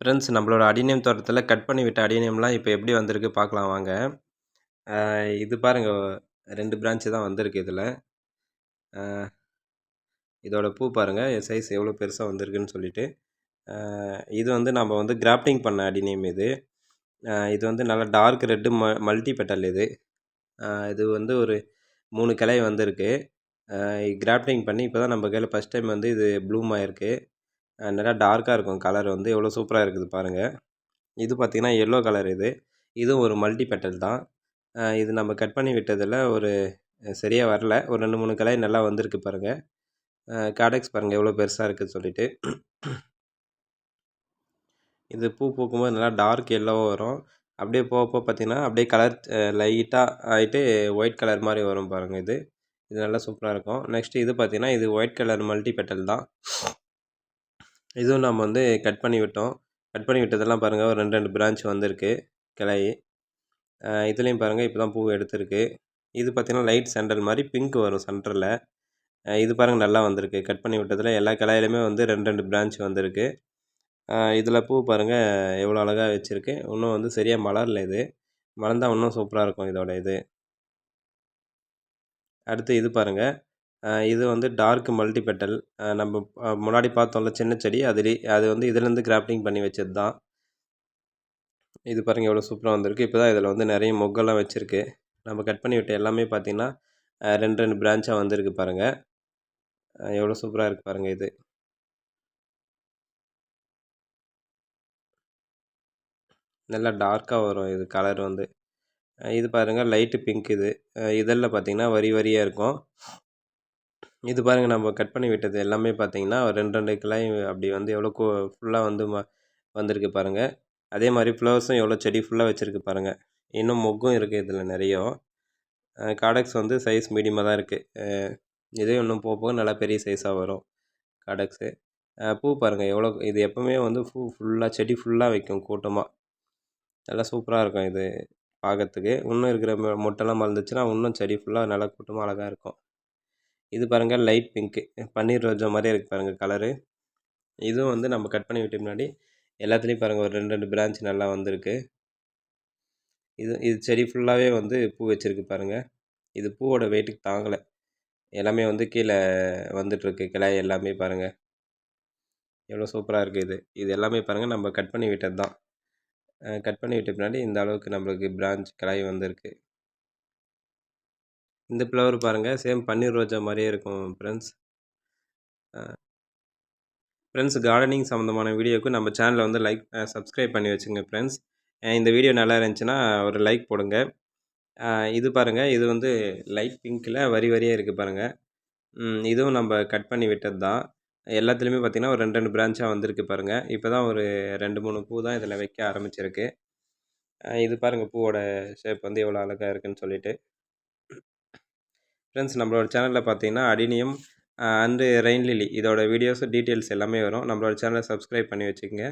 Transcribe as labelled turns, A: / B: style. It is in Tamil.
A: ஃப்ரெண்ட்ஸ் நம்மளோட அடினியம் தோட்டத்தில் கட் பண்ணி விட்ட அடினியம்லாம் இப்போ எப்படி வந்திருக்கு பார்க்கலாம் வாங்க. இது பாருங்கள் ரெண்டு பிரான்ச்சு தான் வந்திருக்கு இதில். இதோட பூ பாருங்கள் என் சைஸ் எவ்வளோ பெருசாக வந்திருக்குன்னு சொல்லிட்டு. இது வந்து நம்ம வந்து கிராஃப்டிங் பண்ண அடினியம் இது. இது வந்து நல்லா டார்க் ரெட்டு ம மல்டி பெட்டல் இது. இது வந்து ஒரு மூணு கிளை வந்திருக்கு. கிராஃப்டிங் பண்ணி இப்போ தான் நம்ம கையில் ஃபஸ்ட் டைம் வந்து இது ப்ளூம் ஆகிருக்கு நல்லா டார்க்காக இருக்கும். கலர் வந்து எவ்வளோ சூப்பராக இருக்குது பாருங்கள் இது பார்த்திங்கன்னா எல்லோ கலர் இது. இதுவும் ஒரு மல்டி பெட்டல் தான். இது நம்ம கட் பண்ணி விட்டதில் ஒரு சரியாக வரல. ஒரு ரெண்டு மூணு கலை நல்லா வந்திருக்கு பாருங்கள் காடெக்ஸ் பாருங்கள் எவ்வளோ பெருசாக இருக்குதுன்னு சொல்லிட்டு. இது பூ பூக்கும்போது நல்லா டார்க் எல்லோவாக வரும். அப்படியே போக போக பார்த்திங்கன்னா அப்படியே கலர் லைட்டாக ஆகிட்டு ஒயிட் கலர் மாதிரி வரும் பாருங்கள் இது. இது நல்லா சூப்பராக இருக்கும். நெக்ஸ்ட்டு இது பார்த்திங்கன்னா இது ஒயிட் கலர் மல்டி பெட்டல் தான். இதுவும் நம்ம வந்து கட் பண்ணி விட்டோம். கட் பண்ணி விட்டதெல்லாம் பாருங்கள் ஒரு ரெண்டு ரெண்டு பிரான்ச் வந்திருக்கு கிளை இதுலேயும் பாருங்கள் இப்போ தான் பூ எடுத்திருக்கு. இது பார்த்திங்கன்னா லைட் சென்டர் மாதிரி பிங்க் வரும் சென்டரில் இது பாருங்கள் நல்லா வந்திருக்கு. கட் பண்ணி விட்டதில் எல்லா கிளையிலுமே வந்து ரெண்டு ரெண்டு பிரான்ச் வந்திருக்கு. இதில் பூ பாருங்கள் எவ்வளோ அழகாக வச்சுருக்கு. இன்னும் வந்து சரியாக மலரல இது. மலர்ந்தால் இன்னும் சூப்பராக இருக்கும் இதோட இது. அடுத்து இது பாருங்கள் இது வந்து டார்க் மல்டிபெட்டல் நம்ம முன்னாடி பார்த்தோம்ல சின்ன செடி. அதுலே அது வந்து இதுலேருந்து கிராஃப்டிங் பண்ணி வச்சது தான் இது பாருங்கள் எவ்வளோ சூப்பராக வந்திருக்கு. இப்போ தான் இதில் வந்து நிறைய மொக்கெல்லாம் வச்சுருக்கு. நம்ம கட் பண்ணி விட்ட எல்லாமே பார்த்திங்கன்னா ரெண்டு ரெண்டு பிரான்ச்சாக வந்திருக்கு பாருங்கள் எவ்வளோ சூப்பராக இருக்குது பாருங்கள் இது. நல்லா டார்க்காக வரும் இது கலர் வந்து. இது பாருங்கள் லைட்டு பிங்க் இது. இதெல்லாம் பார்த்திங்கன்னா வரி வரியாக இருக்கும். இது பாருங்கள் நம்ம கட் பண்ணி விட்டது எல்லாமே பார்த்தீங்கன்னா ரெண்டு ரெண்டு கிளாய் அப்படி வந்து எவ்வளோ கோ ஃபுல்லாக வந்து ம வந்திருக்கு பாருங்கள் அதே மாதிரி ஃப்ளவர்ஸும் எவ்வளோ செடி ஃபுல்லாக வச்சுருக்கு பாருங்கள் இன்னும் மொக்கும் இருக்குது இதில் நிறைய. காடக்ஸ் வந்து சைஸ் மீடியமாக தான் இருக்குது இதே இன்னும் போக போக நல்லா பெரிய சைஸாக வரும் காடக்ஸு பூ பாருங்கள் எவ்வளோ இது எப்போவுமே வந்து பூ ஃபுல்லாக செடி ஃபுல்லாக வைக்கும் கூட்டமாக நல்லா சூப்பராக இருக்கும் இது பார்க்கறதுக்கு இன்னும் இருக்கிற மொட்டெல்லாம் மறந்துச்சுன்னா இன்னும் செடி ஃபுல்லாக நல்லா கூட்டமாக அழகாக இருக்கும். இது பாருங்கள் லைட் பிங்க்கு பன்னீர் ரோஜா மாதிரியே இருக்குது பாருங்கள் கலரு இதுவும் வந்து நம்ம கட் பண்ணி விட்ட முன்னாடி எல்லாத்துலேயும் பாருங்கள் ஒரு ரெண்டு ரெண்டு பிரான்ச் நல்லா வந்திருக்கு. இது இது செடி ஃபுல்லாகவே வந்து பூ வச்சுருக்கு பாருங்கள் இது பூவோட வெயிட்டுக்கு தாங்கலை. எல்லாமே வந்து கீழே வந்துட்டுருக்கு கிளாய் எல்லாமே பாருங்கள் எவ்வளோ சூப்பராக இருக்குது இது. இது எல்லாமே பாருங்கள் நம்ம கட் பண்ணி விட்டது தான் கட் பண்ணி விட்ட பின்னாடி இந்த அளவுக்கு நம்மளுக்கு பிரான்ச் கிளாய் வந்திருக்கு. இந்த ஃப்ளவர் பாருங்கள் சேம் பன்னீர் ரோஜா மாதிரியே இருக்கும் ஃப்ரெண்ட்ஸ் ஃப்ரெண்ட்ஸ் கார்டனிங் சம்மந்தமான வீடியோவுக்கு நம்ம சேனலை வந்து லைக் சப்ஸ்கிரைப் பண்ணி வச்சுங்க ஃப்ரெண்ட்ஸ் இந்த வீடியோ நல்லா இருந்துச்சுன்னா ஒரு லைக் போடுங்க. இது பாருங்கள் இது வந்து லைட் பிங்க்கில் வரி வரியாக இருக்குது பாருங்கள் இதுவும் நம்ம கட் பண்ணி விட்டது தான். எல்லாத்துலேயுமே பார்த்திங்கன்னா ஒரு ரெண்டு ரெண்டு பிரான்ச்சாக வந்திருக்கு பாருங்கள் இப்போ தான் ஒரு ரெண்டு மூணு பூ தான் இதில் வைக்க ஆரம்பிச்சிருக்கு. இது பாருங்கள் பூவோட ஷேப் வந்து எவ்வளோ அழகாக இருக்குதுன்னு சொல்லிட்டு. ஃப்ரெண்ட்ஸ் நம்மளோட சேனலில் பார்த்தீங்கன்னா அடினியம் அண்டு ரெயின் லிலி இதோட வீடியோஸ் டீட்டெயில்ஸ் எல்லாமே வரும். நம்மளோட சேனலை சப்ஸ்கிரைப் பண்ணி வச்சுக்கோங்க.